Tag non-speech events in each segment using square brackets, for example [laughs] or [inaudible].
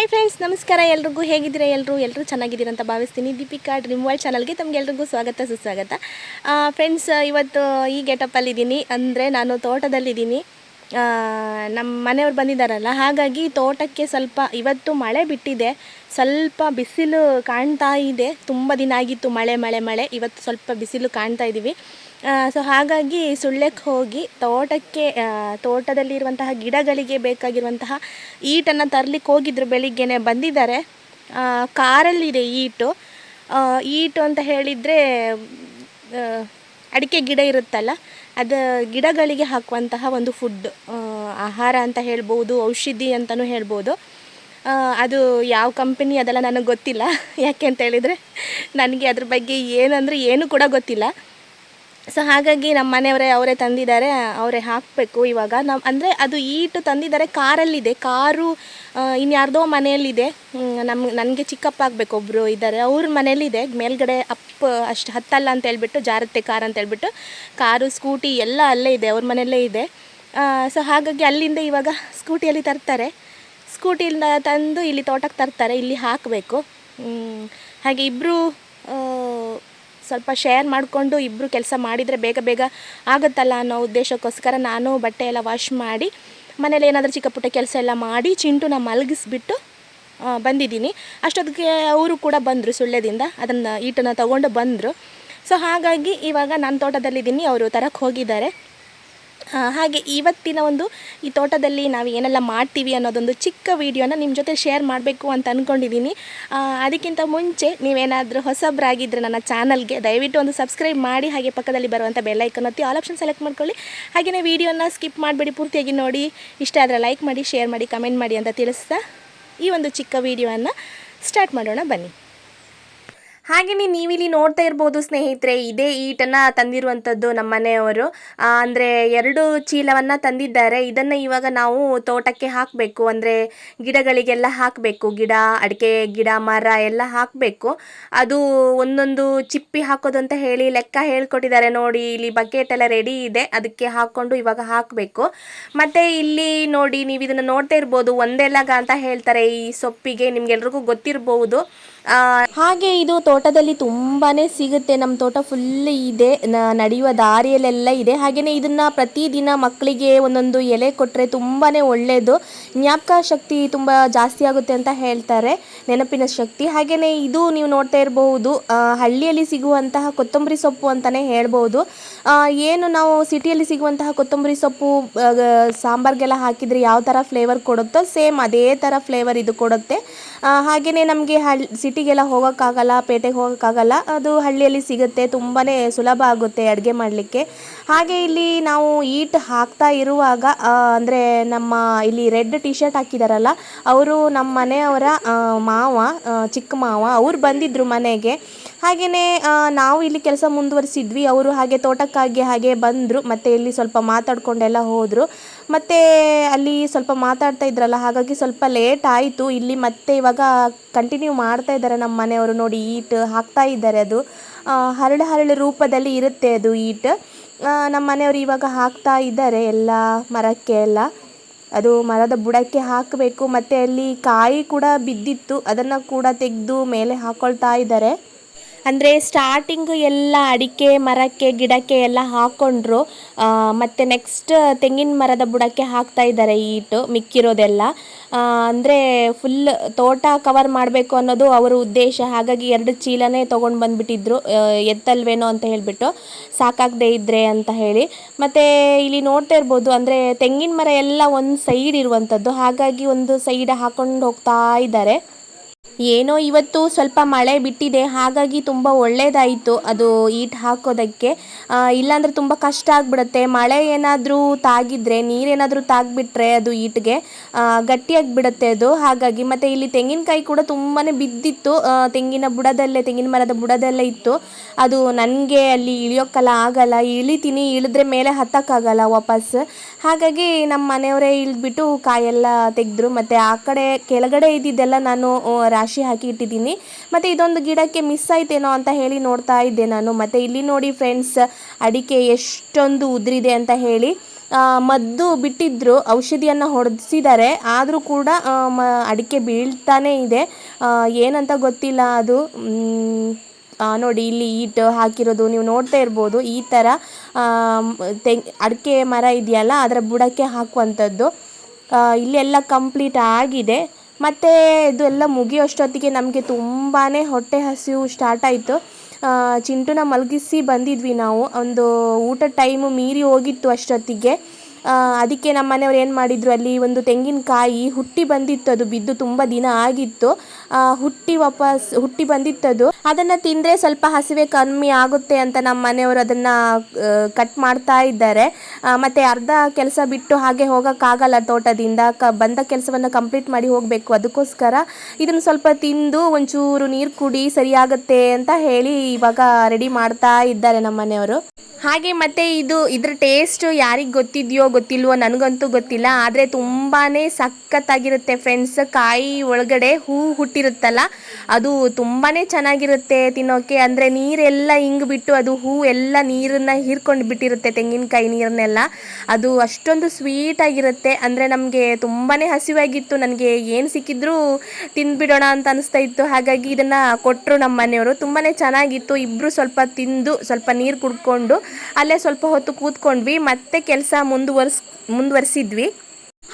Hi friends, ನಮಸ್ಕಾರ. ಎಲ್ರಿಗೂ ಹೇಗಿದ್ದೀರಾ? ಎಲ್ಲರೂ ಎಲ್ಲರೂ ಚೆನ್ನಾಗಿದ್ದೀರಾ ಅಂತ ಭಾವಿಸ್ತೀನಿ. ದೀಪಿಕಾ ಡ್ರೀಮ್ ವರ್ಲ್ಡ್ ಚಾನಲ್ಗೆ ತಮಗೆಲ್ರಿಗೂ ಸ್ವಾಗತ, ಸುಸ್ವಾಗತ. ಫ್ರೆಂಡ್ಸ್, ಇವತ್ತು ಈ ಗೆಟಪ್ಪಲ್ಲಿದ್ದೀನಿ. ಅಂದರೆ ನಾನು ತೋಟದಲ್ಲಿದ್ದೀನಿ. ನಮ್ಮ ಮನೆಯವ್ರು ಬಂದಿದ್ದಾರಲ್ಲ, ಹಾಗಾಗಿ ತೋಟಕ್ಕೆ ಸ್ವಲ್ಪ ಇವತ್ತು ಮಳೆ ಬಿಟ್ಟಿದೆ. ಸ್ವಲ್ಪ ಬಿಸಿಲು ಕಾಣ್ತಾ ಇದೆ. ತುಂಬ ದಿನ ಆಗಿತ್ತು ಮಳೆ ಮಳೆ ಮಳೆ. ಇವತ್ತು ಸ್ವಲ್ಪ ಬಿಸಿಲು ಕಾಣ್ತಾ ಇದ್ದೀವಿ ಸೊ ಹಾಗಾಗಿ ಸುಳ್ಯಕ್ಕೆ ಹೋಗಿ ತೋಟಕ್ಕೆ ತೋಟದಲ್ಲಿರುವಂತಹ ಗಿಡಗಳಿಗೆ ಬೇಕಾಗಿರುವಂತಹ ಈಟನ್ನು ತರಲಿಕ್ಕೆ ಹೋಗಿದ್ರು ಬೆಳಿಗ್ಗೆನೆ ಬಂದಿದ್ದಾರೆ. ಕಾರಲ್ಲಿದೆ ಈಟು. ಈಟು ಅಂತ ಹೇಳಿದರೆ ಅಡಿಕೆ ಗಿಡ ಇರುತ್ತಲ್ಲ, ಅದು ಗಿಡಗಳಿಗೆ ಹಾಕುವಂತಹ ಒಂದು ಫುಡ್ ಆಹಾರ ಅಂತ ಹೇಳ್ಬೋದು, ಔಷಧಿ ಅಂತಲೂ ಹೇಳ್ಬೋದು. ಅದು ಯಾವ ಕಂಪನಿ ಅದೆಲ್ಲ ನನಗೆ ಗೊತ್ತಿಲ್ಲ. [laughs] ಯಾಕೆ ಅಂತ ಹೇಳಿದರೆ, ನನಗೆ ಅದ್ರ ಬಗ್ಗೆ ಏನಂದರೆ ಏನು ಕೂಡ ಗೊತ್ತಿಲ್ಲ. ಸೊ ಹಾಗಾಗಿ ನಮ್ಮ ಮನೆಯವರೇ ಅವರೇ ತಂದಿದ್ದಾರೆ, ಅವರೇ ಹಾಕಬೇಕು ಇವಾಗ. ನಮ್ಮ ಅಂದರೆ ಅದು ಈಟು ತಂದಿದ್ದಾರೆ ಕಾರಲ್ಲಿದೆ, ಕಾರು ಇನ್ಯಾರ್ದೋ ಮನೆಯಲ್ಲಿದೆ. ನಮ್ಮ ನನಗೆ ಚಿಕ್ಕಪ್ಪ ಆಗಬೇಕು ಒಬ್ಬರು ಇದ್ದಾರೆ. ಅವ್ರ ಮನೇಲಿದೆ ಮೇಲ್ಗಡೆ ಅಪ್ ಅಷ್ಟು ಹತ್ತಲ್ಲ ಅಂತ ಹೇಳ್ಬಿಟ್ಟು, ಜಾರತ್ತೆ ಕಾರ್ ಅಂತ ಹೇಳ್ಬಿಟ್ಟು, ಕಾರು, ಸ್ಕೂಟಿ ಎಲ್ಲ ಅಲ್ಲೇ ಇದೆ, ಅವ್ರ ಮನೆಯಲ್ಲೇ ಇದೆ. ಸೊ ಹಾಗಾಗಿ ಅಲ್ಲಿಂದ ಇವಾಗ ಸ್ಕೂಟಿಯಲ್ಲಿ ತರ್ತಾರೆ. ಸ್ಕೂಟಿಯಿಂದ ತಂದು ಇಲ್ಲಿ ತೋಟಕ್ಕೆ ತರ್ತಾರೆ, ಇಲ್ಲಿ ಹಾಕಬೇಕು. ಹಾಗೆ ಇಬ್ಬರು ಸ್ವಲ್ಪ ಶೇರ್ ಮಾಡಿಕೊಂಡು ಇಬ್ಬರು ಕೆಲಸ ಮಾಡಿದರೆ ಬೇಗ ಬೇಗ ಆಗುತ್ತಲ್ಲ ಅನ್ನೋ ಉದ್ದೇಶಕ್ಕೋಸ್ಕರ ನಾನು ಬಟ್ಟೆ ಎಲ್ಲ ವಾಶ್ ಮಾಡಿ, ಮನೇಲಿ ಏನಾದರೂ ಚಿಕ್ಕ ಪುಟ್ಟ ಕೆಲಸ ಎಲ್ಲ ಮಾಡಿ ಚಿಂಟುನ ಮಲಗಿಸ್ಬಿಟ್ಟು ಬಂದಿದ್ದೀನಿ. ಅಷ್ಟೊತ್ತಿಗೆ ಅವರು ಕೂಡ ಬಂದರು ಸುಳ್ಳ್ಯದಿಂದ ಅದನ್ನು ಈಟನ್ನು ತೊಗೊಂಡು ಬಂದರು. ಸೊ ಹಾಗಾಗಿ ಇವಾಗ ನಾನು ತೋಟದಲ್ಲಿದ್ದೀನಿ, ಅವರು ತರಕ್ಕೆ ಹೋಗಿದ್ದಾರೆ. ಹಾಗೆ ಇವತ್ತಿನ ಒಂದು ಈ ತೋಟದಲ್ಲಿ ನಾವು ಏನೆಲ್ಲ ಮಾಡ್ತೀವಿ ಅನ್ನೋದೊಂದು ಚಿಕ್ಕ ವಿಡಿಯೋನ ನಿಮ್ಮ ಜೊತೆ ಶೇರ್ ಮಾಡಬೇಕು ಅಂತ ಅಂದ್ಕೊಂಡಿದ್ದೀನಿ ಅದಕ್ಕಿಂತ ಮುಂಚೆ ನೀವೇನಾದರೂ ಹೊಸಬ್ರಾಗಿದ್ದರೆ ನನ್ನ ಚಾನಲ್ಗೆ ದಯವಿಟ್ಟು ಒಂದು ಸಬ್ಸ್ಕ್ರೈಬ್ ಮಾಡಿ, ಹಾಗೆ ಪಕ್ಕದಲ್ಲಿ ಬರುವಂಥ ಬೆಲ್ಲೈಕನ್ ಒತ್ತಿ ಆಲ್ ಆಪ್ಷನ್ ಸೆಲೆಕ್ಟ್ ಮಾಡ್ಕೊಳ್ಳಿ. ಹಾಗೆಯೇ ವಿಡಿಯೋನ ಸ್ಕಿಪ್ ಮಾಡಬೇಡಿ, ಪೂರ್ತಿಯಾಗಿ ನೋಡಿ. ಇಷ್ಟ ಆದರೆ ಲೈಕ್ ಮಾಡಿ ಶೇರ್ ಮಾಡಿ ಕಮೆಂಟ್ ಮಾಡಿ ಅಂತ ತಿಳಿಸ್ತಾ ಈ ಒಂದು ಚಿಕ್ಕ ವಿಡಿಯೋವನ್ನು ಸ್ಟಾರ್ಟ್ ಮಾಡೋಣ ಬನ್ನಿ. ಹಾಗೆಯೇ ನೀವಿಲ್ಲಿ ನೋಡ್ತಾ ಇರ್ಬೋದು ಸ್ನೇಹಿತರೆ ಇದೇ ಈಟನ್ನು ತಂದಿರುವಂಥದ್ದು ನಮ್ಮ ಮನೆಯವರು. ಅಂದರೆ ಎರಡು ಚೀಲವನ್ನು ತಂದಿದ್ದಾರೆ. ಇದನ್ನು ಇವಾಗ ನಾವು ತೋಟಕ್ಕೆ ಹಾಕಬೇಕು. ಅಂದರೆ ಗಿಡಗಳಿಗೆಲ್ಲ ಹಾಕಬೇಕು. ಗಿಡ ಅಡಿಕೆ ಗಿಡ ಮರ ಎಲ್ಲ ಹಾಕಬೇಕು. ಅದು ಒಂದೊಂದು ಚಿಪ್ಪಿ ಹಾಕೋದು ಅಂತ ಹೇಳಿ ಲೆಕ್ಕ ಹೇಳ್ಕೊಟ್ಟಿದ್ದಾರೆ. ನೋಡಿ ಇಲ್ಲಿ ಬಕೆಟ್ ಎಲ್ಲ ರೆಡಿ ಇದೆ. ಅದಕ್ಕೆ ಹಾಕ್ಕೊಂಡು ಇವಾಗ ಹಾಕಬೇಕು. ಮತ್ತು ಇಲ್ಲಿ ನೋಡಿ ನೀವು ಇದನ್ನು ನೋಡ್ತಾ ಇರ್ಬೋದು. ಒಂದೇ ಲಗ ಅಂತ ಹೇಳ್ತಾರೆ. ಈ ಸೊಪ್ಪಿಗೆ ನಿಮ್ಗೆಲ್ರಿಗೂ ಗೊತ್ತಿರ್ಬೋದು. ಆ, ಹಾಗೆ ಇದು ತೋಟದಲ್ಲಿ ತುಂಬಾನೇ ಸಿಗುತ್ತೆ. ನಮ್ಮ ತೋಟ ಫುಲ್ ಇದೆ. ನಡೆಯುವ ದಾರಿಯಲ್ಲೆಲ್ಲ ಇದೆ. ಹಾಗೆಯೇ ಇದನ್ನ ಪ್ರತಿದಿನ ಮಕ್ಕಳಿಗೆ ಒಂದೊಂದು ಎಲೆ ಕೊಟ್ಟರೆ ತುಂಬಾನೇ ಒಳ್ಳೆಯದು ಜ್ಞಾಪಕ ಶಕ್ತಿ ತುಂಬ ಜಾಸ್ತಿ ಆಗುತ್ತೆ ಅಂತ ಹೇಳ್ತಾರೆ. ನೆನಪಿನ ಶಕ್ತಿ. ಹಾಗೆಯೇ ಇದು ನೀವು ನೋಡ್ತಾ ಇರಬಹುದು ಹಳ್ಳಿಯಲ್ಲಿ ಸಿಗುವಂತಹ ಕೊತ್ತಂಬರಿ ಸೊಪ್ಪು ಅಂತಲೇ ಹೇಳ್ಬೋದು. ಏನು ನಾವು ಸಿಟಿಯಲ್ಲಿ ಸಿಗುವಂತಹ ಕೊತ್ತಂಬರಿ ಸೊಪ್ಪು ಸಾಂಬಾರ್ಗೆಲ್ಲ ಹಾಕಿದರೆ ಯಾವ ಥರ ಫ್ಲೇವರ್ ಕೊಡುತ್ತೋ ಸೇಮ್ ಅದೇ ಥರ ಫ್ಲೇವರ್ ಇದು ಕೊಡುತ್ತೆ. ಹಾಗೆಯೇ ನಮಗೆ ಸಿಟಿಗೆಲ್ಲ ಹೋಗೋಕ್ಕಾಗಲ್ಲ, ಪೇಟೆಗೆ ಹೋಗೋಕ್ಕಾಗಲ್ಲ. ಅದು ಹಳ್ಳಿಯಲ್ಲಿ ಸಿಗುತ್ತೆ ತುಂಬಾ ಸುಲಭ ಆಗುತ್ತೆ ಅಡುಗೆ ಮಾಡಲಿಕ್ಕೆ. ಹಾಗೆ ಇಲ್ಲಿ ನಾವು ಈಟ್ ಹಾಕ್ತಾ ಇರುವಾಗ ಅಂದರೆ ನಮ್ಮ ಇಲ್ಲಿ ರೆಡ್ ಟಿ ಶರ್ಟ್ ಹಾಕಿದಾರಲ್ಲ, ಅವರು ನಮ್ಮ ಮನೆಯವರ ಮಾವ ಚಿಕ್ಕ ಮಾವ, ಅವ್ರು ಬಂದಿದ್ದರು ಮನೆಗೆ. ಹಾಗೆಯೇ ನಾವು ಇಲ್ಲಿ ಕೆಲಸ ಮುಂದುವರಿಸಿದ್ವಿ. ಅವರು ಹಾಗೆ ತೋಟಕ್ಕಾಗಿ ಹಾಗೆ ಬಂದರು. ಮತ್ತು ಇಲ್ಲಿ ಸ್ವಲ್ಪ ಮಾತಾಡ್ಕೊಂಡೆಲ್ಲ ಹೋದರು. ಮತ್ತು ಅಲ್ಲಿ ಸ್ವಲ್ಪ ಮಾತಾಡ್ತಾ ಇದ್ರಲ್ಲ, ಹಾಗಾಗಿ ಸ್ವಲ್ಪ ಲೇಟ್ ಆಯಿತು. ಇಲ್ಲಿ ಮತ್ತೆ ಇವಾಗ ಕಂಟಿನ್ಯೂ ಮಾಡ್ತಾ ಇದ್ದಾರೆ ನಮ್ಮ ಮನೆಯವರು ನೋಡಿ, ಈಟ್ ಹಾಕ್ತಾ ಇದ್ದಾರೆ ಅದು. ಹರಳು ಹರಳು ರೂಪದಲ್ಲಿ ಇರುತ್ತೆ ಅದು ಈಟ್. ನಮ್ಮ ಮನೆಯವರು ಇವಾಗ ಹಾಕ್ತಾ ಇದ್ದಾರೆ ಎಲ್ಲ ಮರಕ್ಕೆ ಎಲ್ಲ. ಅದು ಮರದ ಬುಡಕ್ಕೆ ಹಾಕಬೇಕು. ಮತ್ತು ಅಲ್ಲಿ ಕಾಯಿ ಕೂಡ ಬಿದ್ದಿತ್ತು. ಅದನ್ನು ಕೂಡ ತೆಗೆದು ಮೇಲೆ ಹಾಕ್ಕೊಳ್ತಾ ಇದ್ದಾರೆ. ಅಂದರೆ ಸ್ಟಾರ್ಟಿಂಗು ಎಲ್ಲ ಅಡಿಕೆ, ಮರಕ್ಕೆ, ಗಿಡಕ್ಕೆ ಎಲ್ಲ ಹಾಕ್ಕೊಂಡ್ರು ಮತ್ತು ನೆಕ್ಸ್ಟ್ ತೆಂಗಿನ ಮರದ ಬುಡಕ್ಕೆ ಹಾಕ್ತಾ ಇದ್ದಾರೆ ಈಟು ಮಿಕ್ಕಿರೋದೆಲ್ಲ. ಅಂದರೆ ಫುಲ್ ತೋಟ ಕವರ್ ಮಾಡಬೇಕು ಅನ್ನೋದು ಅವರ ಉದ್ದೇಶ. ಹಾಗಾಗಿ ಎರಡು ಚೀಲನೇ ತೊಗೊಂಡು ಬಂದುಬಿಟ್ಟಿದ್ರು. ಎತ್ತಲ್ವೇನೋ ಅಂತ ಹೇಳಿಬಿಟ್ಟು ಸಾಕಾಗದೇ ಇದ್ದರೆ ಅಂತ ಹೇಳಿ. ಮತ್ತು ಇಲ್ಲಿ ನೋಡ್ತಾ ಇರ್ಬೋದು, ಅಂದರೆ ತೆಂಗಿನ ಮರ ಎಲ್ಲ ಒಂದು ಸೈಡ್ ಇರುವಂಥದ್ದು ಹಾಗಾಗಿ ಒಂದು ಸೈಡ್ ಹಾಕೊಂಡು ಹೋಗ್ತಾ ಇದ್ದಾರೆ. ಏನೋ ಇವತ್ತು ಸ್ವಲ್ಪ ಮಳೆ ಬಿಟ್ಟಿದೆ ಹಾಗಾಗಿ ತುಂಬ ಒಳ್ಳೆಯದಾಯಿತು ಅದು ಈಟ್ ಹಾಕೋದಕ್ಕೆ. ಇಲ್ಲಾಂದರೆ ತುಂಬ ಕಷ್ಟ ಆಗಿಬಿಡುತ್ತೆ. ಮಳೆ ಏನಾದರೂ ತಾಗಿದ್ರೆ ನೀರೇನಾದರೂ ತಾಗಿಬಿಟ್ರೆ ಅದು ಈಟ್ಗೆ ಗಟ್ಟಿಯಾಗಿ ಬಿಡುತ್ತೆ ಅದು. ಹಾಗಾಗಿ ಮತ್ತು ಇಲ್ಲಿ ತೆಂಗಿನಕಾಯಿ ಕೂಡ ತುಂಬಾ ಬಿದ್ದಿತ್ತು. ತೆಂಗಿನ ಬುಡದಲ್ಲೇ ತೆಂಗಿನ ಮರದ ಬುಡದಲ್ಲೇ ಇತ್ತು. ಅದು ನನಗೆ ಅಲ್ಲಿ ಇಳಿಯೋಕ್ಕಲ್ಲ ಆಗಲ್ಲ. ಇಳಿತೀನಿ ಇಳಿದ್ರೆ ಮೇಲೆ ಹತ್ತಕ್ಕಾಗಲ್ಲ ವಾಪಸ್. ಹಾಗಾಗಿ ನಮ್ಮ ಮನೆಯವರೇ ಇಳಿದ್ಬಿಟ್ಟು ಕಾಯೆಲ್ಲ ತೆಗೆದ್ರು. ಮತ್ತು ಆ ಕಡೆ ಕೆಳಗಡೆ ಇದ್ದಿದ್ದೆಲ್ಲ ನಾನು ಆ, ರಾಶಿ ಹಾಕಿ ಇಟ್ಟಿದ್ದೀನಿ. ಮತ್ತು ಇದೊಂದು ಗಿಡಕ್ಕೆ ಮಿಸ್ ಆಯ್ತೇನೋ ಅಂತ ಹೇಳಿ ನೋಡ್ತಾ ಇದ್ದೆ ನಾನು. ಮತ್ತು ಇಲ್ಲಿ ನೋಡಿ ಫ್ರೆಂಡ್ಸ್ ಅಡಿಕೆ ಎಷ್ಟೊಂದು ಉದುರಿದೆ ಅಂತ ಹೇಳಿ. ಮದ್ದು ಬಿಟ್ಟಿದ್ರು, ಔಷಧಿಯನ್ನು ಹೊಡೆಸಿದ್ದಾರೆ. ಆದರೂ ಕೂಡ ಮ, ಅಡಿಕೆ ಬೀಳ್ತಾನೇ ಇದೆ. ಏನಂತ ಗೊತ್ತಿಲ್ಲ ಅದು. ನೋಡಿ ಇಲ್ಲಿ ಈಟ್ ಹಾಕಿರೋದು ನೀವು ನೋಡ್ತಾ ಇರ್ಬೋದು. ಈ ಥರ ತೆಂಗ್ ಅಡಿಕೆ ಮರ ಇದೆಯಲ್ಲ, ಅದರ ಬುಡಕ್ಕೆ ಹಾಕುವಂಥದ್ದು. ಇಲ್ಲೆಲ್ಲ ಕಂಪ್ಲೀಟ್ ಆಗಿದೆ. ಮತ್ತು ಇದು ಎಲ್ಲ ಮುಗಿಯೋಷ್ಟೊತ್ತಿಗೆ ನಮಗೆ ತುಂಬಾ ಹೊಟ್ಟೆ ಹಸಿವು ಸ್ಟಾರ್ಟ್ ಆಯಿತು. ಚಿಂಟುನ ಮಲಗಿಸಿ ಬಂದಿದ್ವಿ ನಾವು. ಒಂದು ಊಟ ಟೈಮು ಮೀರಿ ಹೋಗಿತ್ತು ಅಷ್ಟೊತ್ತಿಗೆ. ಅದಕ್ಕೆ ನಮ್ಮ ಮನೆಯವ್ರು ಏನು ಮಾಡಿದ್ರು, ಅಲ್ಲಿ ಒಂದು ತೆಂಗಿನಕಾಯಿ ಹುಟ್ಟಿ ಬಂದಿತ್ತು ಅದು ಬಿದ್ದು ತುಂಬ ದಿನ ಆಗಿತ್ತು. ಹುಟ್ಟಿ ವಾಪಸ್, ಹುಟ್ಟಿ ಬಂದಿತ್ತದು. ಅದನ್ನು ತಿಂದರೆ ಸ್ವಲ್ಪ ಹಸಿವೆ ಕಮ್ಮಿ ಆಗುತ್ತೆ ಅಂತ ನಮ್ಮ ಮನೆಯವರು ಅದನ್ನು ಕಟ್ ಮಾಡ್ತಾ ಇದ್ದಾರೆ. ಮತ್ತೆ ಅರ್ಧ ಕೆಲಸ ಬಿಟ್ಟು ಹಾಗೆ ಹೋಗೋಕ್ಕಾಗಲ್ಲ ತೋಟದಿಂದ. ಕ, ಬಂದ ಕೆಲಸವನ್ನು ಕಂಪ್ಲೀಟ್ ಮಾಡಿ ಹೋಗಬೇಕು ಅದಕ್ಕೋಸ್ಕರ. ಇದನ್ನು ಸ್ವಲ್ಪ ತಿಂದು ಒಂಚೂರು ನೀರು ಕುಡಿ, ಸರಿಯಾಗುತ್ತೆ ಅಂತ ಹೇಳಿ ಇವಾಗ ರೆಡಿ ಮಾಡ್ತಾ ಇದ್ದಾರೆ ನಮ್ಮ ಮನೆಯವರು. ಹಾಗೆ ಮತ್ತೆ ಇದು ಇದ್ರ ಟೇಸ್ಟ್ ಯಾರಿಗೆ ಗೊತ್ತಿದೆಯೋ ಗೊತ್ತಿಲ್ವೋ ನನಗಂತೂ ಗೊತ್ತಿಲ್ಲ, ಆದರೆ ತುಂಬಾ ಸಖತ್ತಾಗಿರುತ್ತೆ ಫ್ರೆಂಡ್ಸ್ ಕಾಯಿ ಒಳಗಡೆ ಹೂ ಹುಟ್ಟಿರುತ್ತಲ್ಲ, ಅದು ತುಂಬಾ ಚೆನ್ನಾಗಿರುತ್ತೆ ತಿನ್ನೋಕ್ಕೆ ಅಂದರೆ ನೀರೆಲ್ಲ ಹಿಂಗೆ ಬಿಟ್ಟು ಅದು ಹೂ ಎಲ್ಲ ನೀರನ್ನು ಹೀರ್ಕೊಂಡು ಬಿಟ್ಟಿರುತ್ತೆ ತೆಂಗಿನಕಾಯಿ ನೀರನ್ನೆಲ್ಲ. ಅದು ಅಷ್ಟೊಂದು ಸ್ವೀಟಾಗಿರುತ್ತೆ ಅಂದರೆ ನಮಗೆ ತುಂಬಾ ಹಸಿವಾಗಿತ್ತು. ನನಗೆ ಏನು ಸಿಕ್ಕಿದ್ರೂ ತಿಂದುಬಿಡೋಣ ಅಂತ ಅನಿಸ್ತಾ ಇತ್ತು. ಹಾಗಾಗಿ ಇದನ್ನು ಕೊಟ್ಟರು ನಮ್ಮ ಮನೆಯವರು ತುಂಬಾ ಚೆನ್ನಾಗಿತ್ತು. ಇಬ್ಬರು ಸ್ವಲ್ಪ ತಿಂದು ಸ್ವಲ್ಪ ನೀರು ಕುಡ್ಕೊಂಡು ಅಲ್ಲೇ ಸ್ವಲ್ಪ ಹೊತ್ತು ಕೂತ್ಕೊಂಡ್ವಿ, ಮತ್ತೆ ಕೆಲಸ ಮುಂದುವರ್ಸ್, ಮುಂದುವರಿಸಿದ್ವಿ.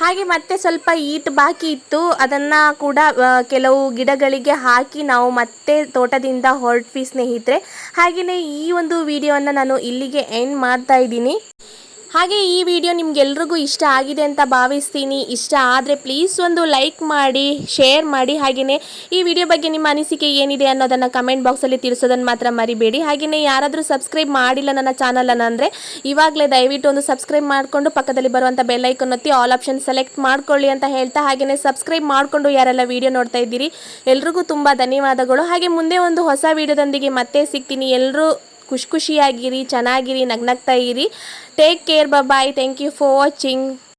ಹಾಗೆ ಮತ್ತೆ ಸ್ವಲ್ಪ ಈಟ್ ಬಾಕಿ ಇತ್ತು, ಅದನ್ನು ಕೂಡ ಕೆಲವು ಗಿಡಗಳಿಗೆ ಹಾಕಿ ನಾವು ಮತ್ತೆ ತೋಟದಿಂದ ಹೊರಟ್ವಿ ಸ್ನೇಹಿತರೆ. ಹಾಗೆಯೇ ಈ ಒಂದು ವಿಡಿಯೋನ ನಾನು ಇಲ್ಲಿಗೆ ಎಂಡ್ ಮಾಡ್ತಾ ಇದ್ದೀನಿ. ಹಾಗೆ ಈ ವಿಡಿಯೋ ನಿಮ್ಗೆಲ್ರಿಗೂ ಇಷ್ಟ ಆಗಿದೆ ಅಂತ ಭಾವಿಸ್ತೀನಿ. ಇಷ್ಟ ಆದರೆ ಪ್ಲೀಸ್ ಒಂದು ಲೈಕ್ ಮಾಡಿ ಶೇರ್ ಮಾಡಿ. ಹಾಗೆಯೇ ಈ ವಿಡಿಯೋ ಬಗ್ಗೆ ನಿಮ್ಮ ಅನಿಸಿಕೆ ಏನಿದೆ ಅನ್ನೋದನ್ನು ಕಮೆಂಟ್ ಬಾಕ್ಸಲ್ಲಿ ತಿಳಿಸೋದನ್ನು ಮಾತ್ರ ಮರಿಬೇಡಿ. ಹಾಗೆಯೇ ಯಾರಾದರೂ ಸಬ್ಸ್ಕ್ರೈಬ್ ಮಾಡಿಲ್ಲ ನನ್ನ ಚಾನಲನ್ನು ಅಂದರೆ ಇವಾಗಲೇ ದಯವಿಟ್ಟು ಒಂದು ಸಬ್ಸ್ಕ್ರೈಬ್ ಮಾಡಿಕೊಂಡು ಪಕ್ಕದಲ್ಲಿ ಬರುವಂಥ ಬೆಲ್ಲೈಕನ್ ಒತ್ತಿ ಆಲ್ ಆಪ್ಷನ್ ಸೆಲೆಕ್ಟ್ ಮಾಡ್ಕೊಳ್ಳಿ ಅಂತ ಹೇಳ್ತಾ ಹಾಗೆಯೇ ಸಬ್ಸ್ಕ್ರೈಬ್ ಮಾಡಿಕೊಂಡು ಯಾರೆಲ್ಲ ವಿಡಿಯೋ ನೋಡ್ತಾ ಇದ್ದೀರಿ, ಎಲ್ರಿಗೂ ತುಂಬ ಧನ್ಯವಾದಗಳು. ಹಾಗೆ ಮುಂದೆ ಒಂದು ಹೊಸ ವಿಡಿಯೋದೊಂದಿಗೆ ಮತ್ತೆ ಸಿಗ್ತೀನಿ. ಎಲ್ಲರೂ ಖುಷಿ ಖುಷಿಯಾಗಿರಿ ಚೆನ್ನಾಗಿರಿ ನಗ್ನಗ್ತಾ ಇರಿ. Take care bye thank you for watching